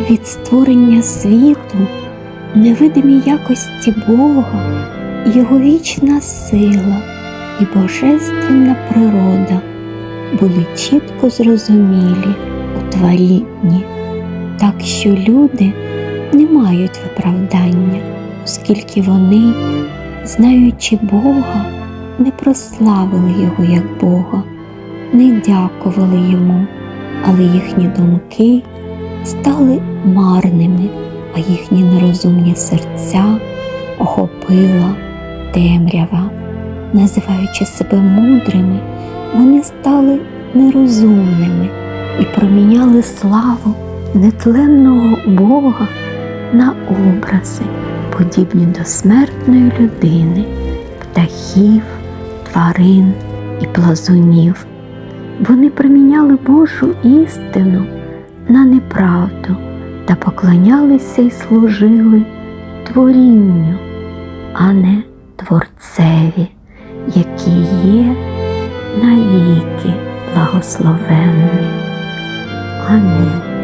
від створення світу, невидимі якості Бога, Його вічна сила і божественна природа були чітко зрозумілі у творінні, так що люди не мають виправдання, оскільки вони, знаючи Бога, не прославили Його як Бога, не дякували Йому, але їхні думки стали марними, а їхні нерозумні серця охопила темрява. Називаючи себе мудрими, вони стали нерозумними і проміняли славу нетленного Бога на образи, подібні до смертної людини, птахів, тварин і плазунів. Вони проміняли Божу істину на неправду та поклонялися й служили творінню, а не Творцеві, який є навіки благословенний. Амінь.